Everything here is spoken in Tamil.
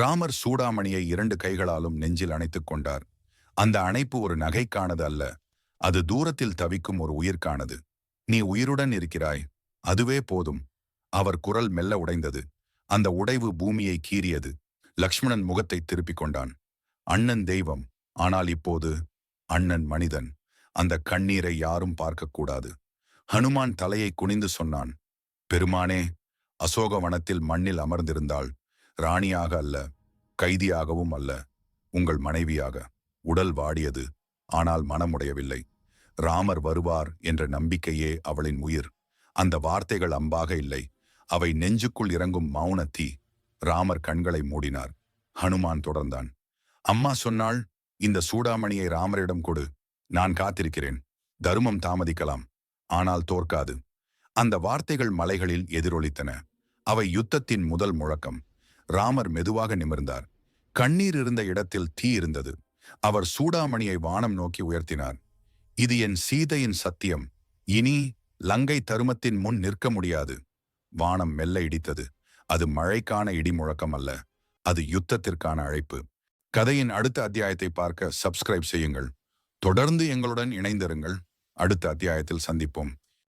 ராமர் சூடாமணியை இரண்டு கைகளாலும் நெஞ்சில் அணைத்துக் கொண்டார். அந்த அணைப்பு ஒரு நகைக்கானது அல்ல அது தூரத்தில் தவிக்கும் ஒரு உயிர்க்கானது. நீ உயிருடன் இருக்கிறாய் அதுவே போதும். அவர் குரல் மெல்ல உடைந்தது. அந்த உடைவு பூமியை கீறியது. லக்ஷ்மணன் முகத்தை திருப்பிக் கொண்டான். அண்ணன் தெய்வம் ஆனால் இப்போது அண்ணன் மனிதன். அந்த கண்ணீரை யாரும் பார்க்கக்கூடாது ஹனுமான் தலையை குனிந்து சொன்னான் பெருமானே அசோகவனத்தில் மண்ணில் அமர்ந்திருந்தாள் ராணியாக அல்ல கைதியாகவும் அல்ல உங்கள் மனைவியாக. உடல் வாடியது ஆனால் மனமுடையவில்லை. ராமர் வருவார் என்ற நம்பிக்கையே அவளின் உயிர். அந்த வார்த்தைகள் அம்பாக இல்லை. அவை நெஞ்சுக்குள் இறங்கும் மௌன தீ. ராமர் கண்களை மூடினார். ஹனுமான் தொடர்ந்தான். அம்மா சொன்னாள் இந்த சூடாமணியை ராமரிடம் கொடு. நான் காத்திருக்கிறேன். தருமம் தாமதிக்கலாம். ஆனால் தோற்காது. அந்த வார்த்தைகள் மலைகளில் எதிரொலித்தன. அவை யுத்தத்தின் முதல் முழக்கம். ராமர் மெதுவாக நிமிர்ந்தார். கண்ணீர் இருந்த இடத்தில் தீ இருந்தது. அவர் சூடாமணியை வானம் நோக்கி உயர்த்தினார். இது என் சீதையின் சத்தியம். இனி லங்கை தருமத்தின் முன் நிற்க முடியாது. வானம் மெல்ல இடித்தது. அது மழைக்கான இடி முழக்கம் அல்ல. அது யுத்தத்திற்கான அழைப்பு. கதையின் அடுத்த அத்தியாயத்தை பார்க்க சப்ஸ்கிரைப் செய்யுங்கள். தொடர்ந்து எங்களுடன் இணைந்திருங்கள். அடுத்த அத்தியாயத்தில் சந்திப்போம்.